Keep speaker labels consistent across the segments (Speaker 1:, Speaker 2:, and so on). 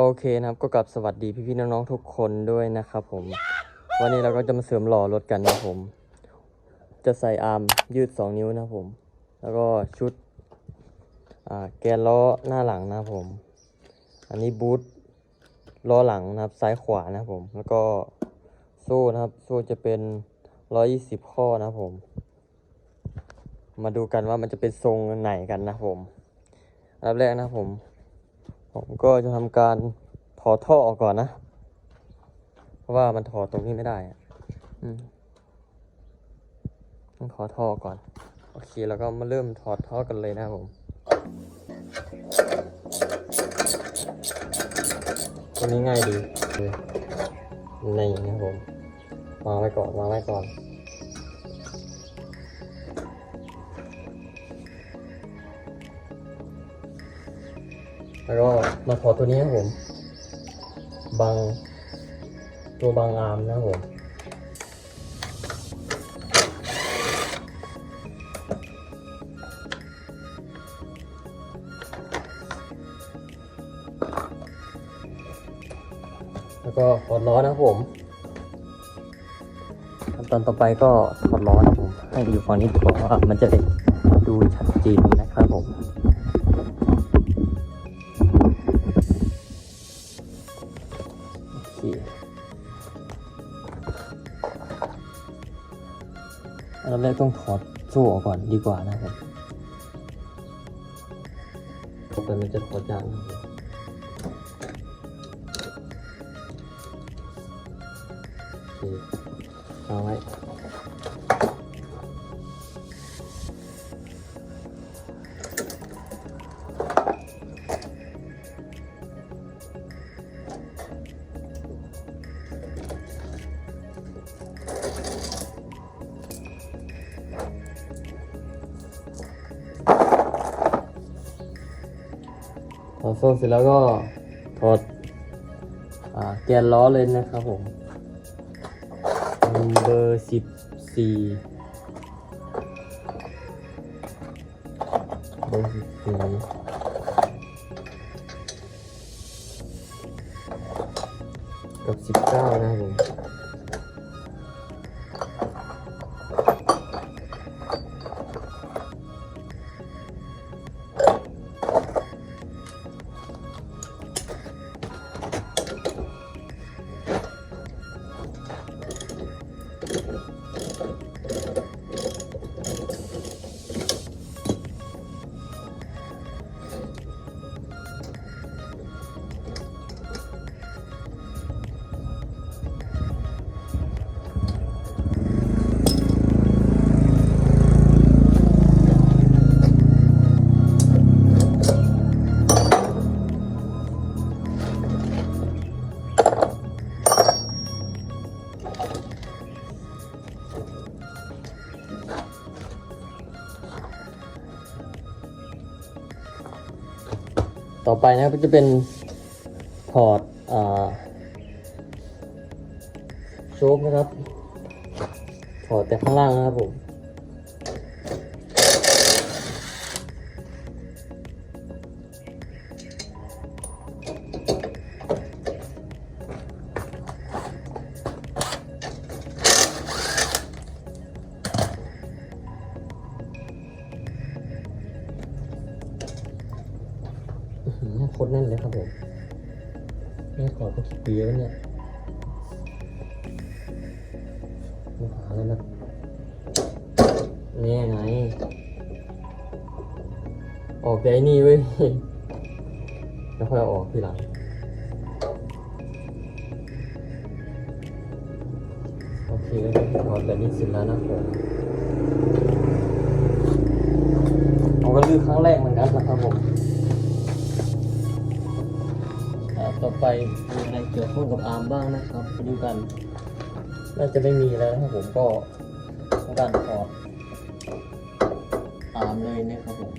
Speaker 1: โอเคนะครับก็กลับสวัสดีพี่ๆน้องๆทุกคนด้วยนะครับผม วันนี้เราก็จะมาเสริมหล่อรถกันนะครับผม จะใส่อาร์มยืด 2 นิ้วนะครับผม แล้วก็ชุดแกนล้อหน้าหลังนะครับผม อันนี้บูทล้อหลังนะครับซ้ายขวานะครับผม แล้วก็โซ่นะครับโซ่จะเป็น 120 ข้อนะครับผม มาดูกันว่ามันจะเป็นทรงไหนกันนะครับผมอันดับแรกนะครับผม ผมก็จะทำการถอดท่อออกก่อนนะ เพราะว่ามันถอดตรงนี้ไม่ได้อืมต้องถอดท่อก่อน โอเค แล้วก็มาเริ่มถอดท่อกันเลยนะครับผมตัวนี้ง่ายดีในนะครับผมวางไว้ก่อนวางไว้ก่อน แล้วก็มาถอตัวนี้ครับผม บางตัวบางอาร์มนะครับผมแล้วก็ถอดล้อนะครับผมขั้นตอนต่อไปก็ถอดล้อนะครับผม ให้อยู่ฝั่งนี้ดีกว่าว่ามันจะได้ดูชัดเจนนะครับผม อนแรกต้องถอดโซ่ออกก่อนดีกว่านะครับต่อไปมันจะถอดยากเอาไว้ โซ่เสร็จแล้วก็ถอดอแกนล้อเลยนะครับผมเบอร์สิบสี่เบอร์สิบสี่ ต่อไปนะครับก็จะเป็นถอร์ตโชคนะครับถอดแต่ข้างล่างนะครับผม ตรแน่นเลยครับผมนี่ขอดก็กี่ปีแล้วเนี่ยมาหาแล้วนะนี่ไง ออกแต่ไอ้นี่เว้ยแล้วค่อยออกทีหลังโอเคแล้วก็ถอดแบบนี้เสร็จแล้วนะผมเอาก็ลือครั้งแรกเหมือนกันนะครับผม ต่อไปมีอะไรเกี่ยวข้องกับอาร์มบ้างนะครับไปดูกัน น่าจะไม่มีแล้วนะครับผมก็ทำการถอดอาร์มเลยนะครับผม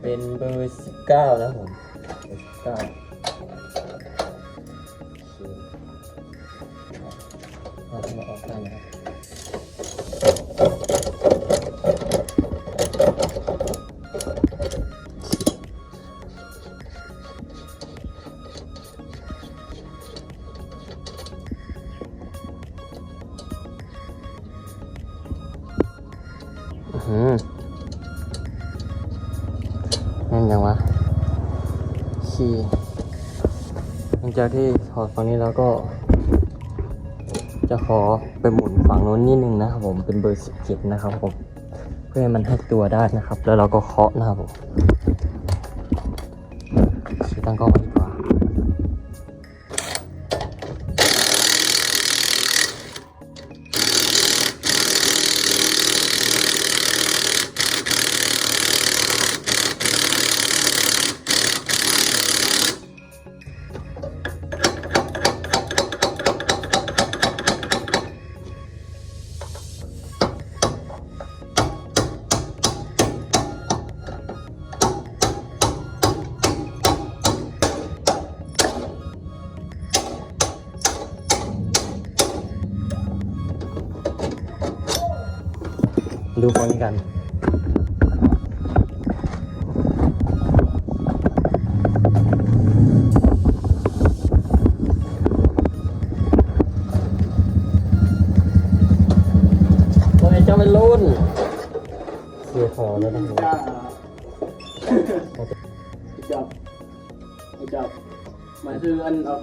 Speaker 1: เป็นเบอร์สิบเก้านะผมเบอร์สิบเก้า ลังจากที่ถอดฝั่งนี้แล้วก็ จะขอไปหมุนฝั่งโน้นนิดนึงนะครับผมเป็นเบอร์สิบเจ็ดนะครับผมเพื่อให้มันให้ตัวได้นะครับ แล้วเราก็เคาะนะครับผมซื้ตั้งกล้อง สียของแล้วนะครับ
Speaker 2: จับจับมันคืออันเอาเ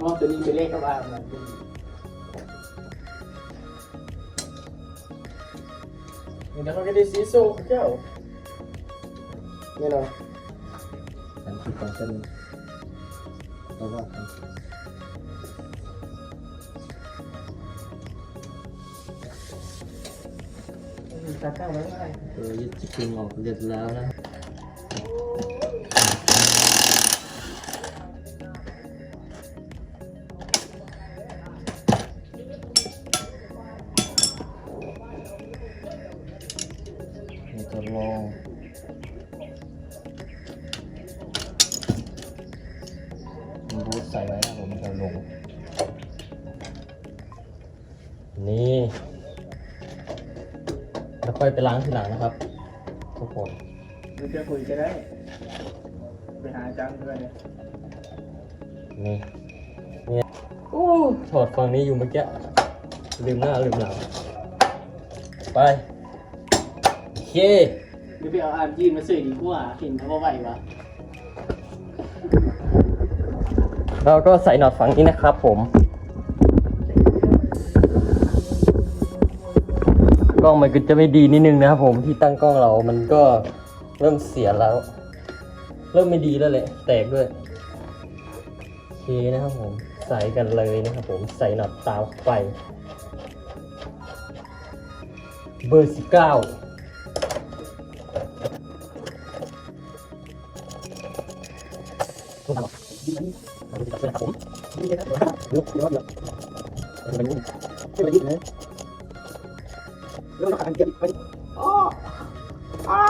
Speaker 2: ตัวนี้ไปเก้าได้เท่าะ
Speaker 1: การคิดก่อนเส้นเพราะเออยึดจิงออกเรียบแล้วนะจะลองมันรูดใส่ไว้นะผมจะลง นี่ ค่อยไปล้างทีหลังนะครับ ทุกคน
Speaker 2: มันจะคุยก็ได้ไปหาจังเพื่อนเนี่ย
Speaker 1: นี่นี่โอ้ถอดฝั่งนี้อยู่เมื่อกี้ลืมหน้าลืมหลัง ไปโอเค
Speaker 2: หรือไปเอาอาร์มยีนมาสื่อดีกว่าเห็นเขาว่าไหววะ
Speaker 1: เราก็ใส่หนอดฝั่งนี้นะครับผม ล้องมันก็จะไม่ดีนิดนึงนะครับผมที่ตั้งกล้องเรามันก็เริ่มเสียแล้ว เริ่มไม่ดีแล้วแหละแตกด้วยโอเคนะครับผมใส่กันเลยนะครับผมใส่หนอดตาไป เบอร์สิบเก้า แล้วก็าดเก็บไป
Speaker 2: อ๋ออ่า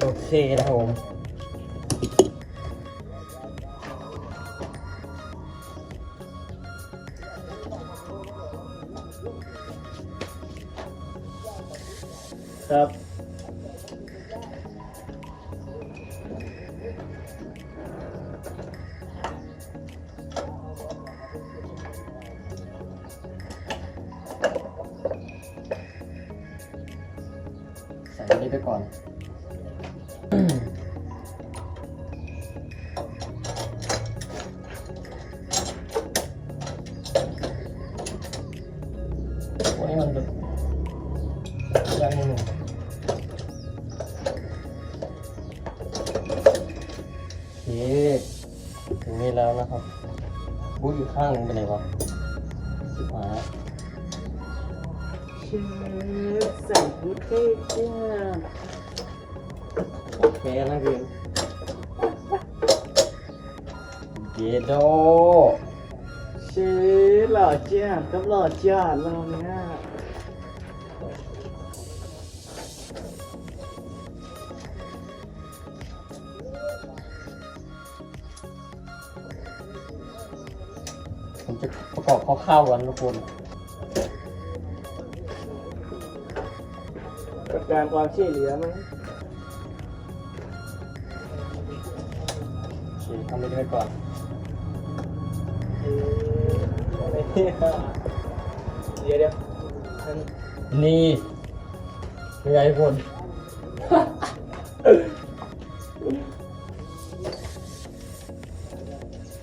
Speaker 1: โอเคนะผมครับ โอ้ยมันแบบยังหนึ่งโอเคถึงนี้แล้วนะครับบูธอยู่ข้างนึงไปไหนวะสิบหา
Speaker 2: เชฟใส่บุฟเฟ่จ้า
Speaker 1: โอเคนะคือเจโด
Speaker 2: เชฟ หล่อจ้ากับหล่อจ้าเราเนี่ย
Speaker 1: ผมจะประกอบคร่าวๆกันทุกคน
Speaker 2: กับการความช่วยเหลือมั้ง
Speaker 1: โอเคทำไปด้วยก่อน
Speaker 2: เดี๋ยวเดี๋ยวท่าน
Speaker 1: นี่เป็นไงทุกคน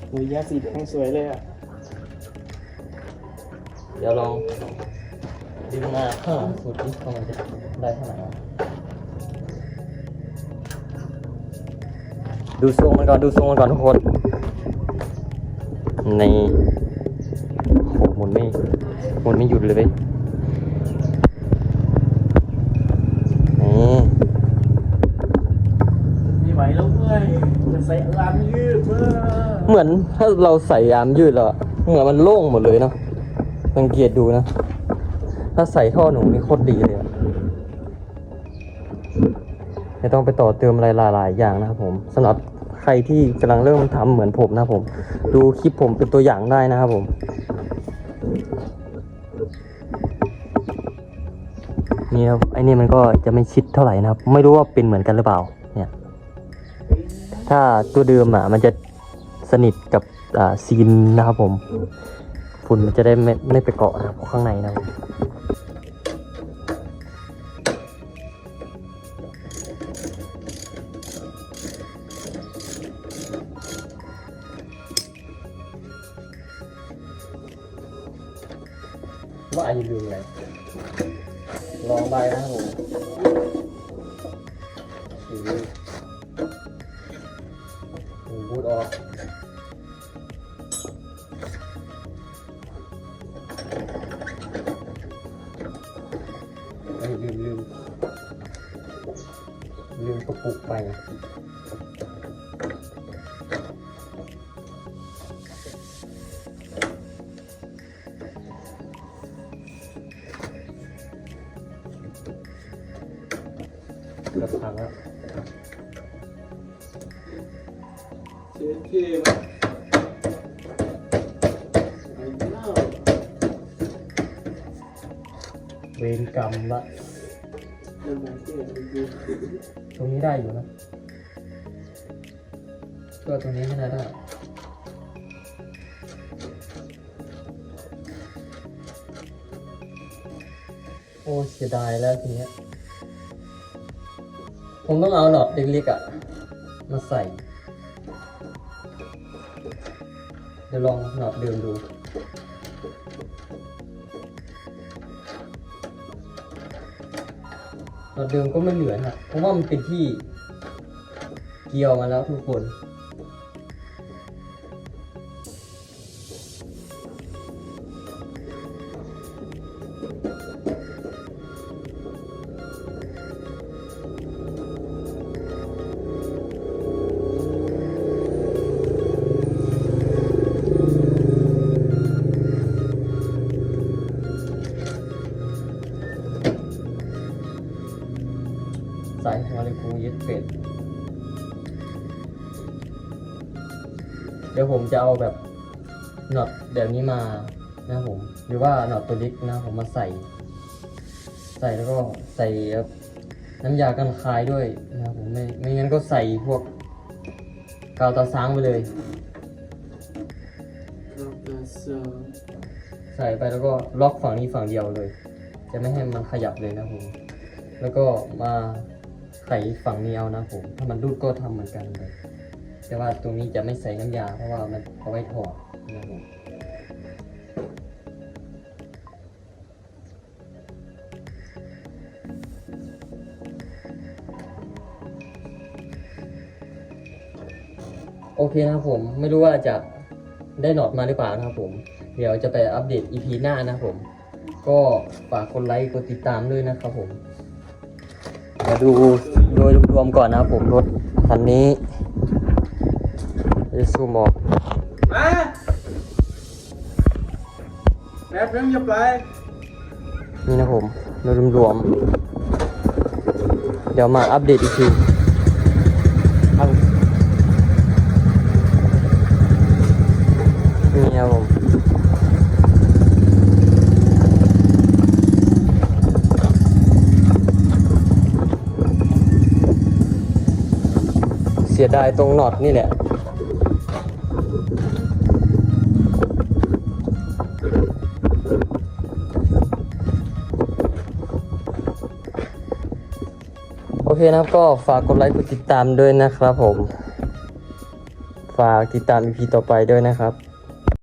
Speaker 2: โอ้ยยาสีแดงสวยเลยอะ
Speaker 1: เดี๋ยวลองดึงมาข้างหลังสุดที่เขามันจะได้เท่าไหร่วะดูทรงมันก่อน ดูทรงมันก่อนทุกคนใน โหหมุนไม่หมุนไม่หยุดเลยเว้ยนี่
Speaker 2: ไม่ไหวแล้วเมื่อยจะใส่อารมยืดเมื่อ
Speaker 1: เหมือนถ้าเราใส่ยามยืดแล้วอะเหมือนมันโล่งหมดเลยเนาะสังเกตดูนะ ถ้าใส่ท่อหนูนี่โคตรดีเลยอะไม่ต้องไปต่อเติมอะไรหลายๆอย่างนะครับผมสำหรับใครที่กำลังเริ่มทำเหมือนผมนะครับผม ดูคลิปผมเป็นตัวอย่างได้นะครับผม นี่ครับไอ้นี่มันก็จะไม่ชิดเท่าไหร่นะครับ ไม่รู้ว่าเป็นเหมือนกันหรือเปล่า เนี่ย ถ้าตัวเดิมอะ มันจะสนิทกับอ่าซีนนะครับผมฝุ่นมันจะได้ไม่ไม่ไปเกาะนะครับข้างในนะครับว่าอายุลืมอะไร ลองใบนะครับผมสีหูบูดออกยลืมลืมลืมกระปุกไป กรรมละ ตรงนี้ได้อยู่นะก็ตรงนี้ไม่น่าได้โอ้เสียดายแล้วทีเนี้ยผมต้องเอาหนอดเล็กๆอะ มาใส่ เดี๋ยวลองหนอดเดิมดู ตอดเดิมก็ไม่เหลือนะเพราะว่ามันเป็นที่เกี่ยวมาแล้วทุกคน สายหัวเลยกูยึดเป็ด เดี๋ยวผมจะเอาแบบน็อตแบบนี้มานะผม หรือว่าน็อตตัวเล็กนะผมมาใส่ ใส่แล้วก็ใส่น้ำยากันคายด้วยนะผมไม่ไม่งั้นก็ใส่พวกกาวตาซ้างไปเลย ใส่ไปแล้วก็ล็อกฝั่งนี้ฝั่งเดียวเลย จะไม่ให้มันขยับเลยนะผม แล้วก็มา ไขฝั่งนี้เอานะผม ถ้ามันรูดก็ทำเหมือนกันเลย แต่ว่าตรงนี้จะไม่ใส่น้ำยา เพราะว่ามันเอาไว้ถอดนะผมโอเคนะครับผมไม่รู้ว่าจะได้หนอดมาหรือเปล่านะครับผม เดี๋ยวจะไปอัปเดต EP หน้านะครับผม ก็ฝากกดไลค์กดติดตามด้วยนะครับผม เดี๋ยวดูโดยรวมๆก่อนนะครับผมรถคันนี้จะซูมออก
Speaker 2: มาแป๊บนึงอย่าไป
Speaker 1: นี่นะผมโดยรวมๆเดี๋ยวมาอัปเดตอีกทีเอานี่ครับผมเสี ยดายตรงน็อตนี่แหละ โอเคนะครับก็ฝากกดไลค์กดติดตามด้วยนะครับผม ฝากติดตาม EP ต่อไปด้วยนะครับ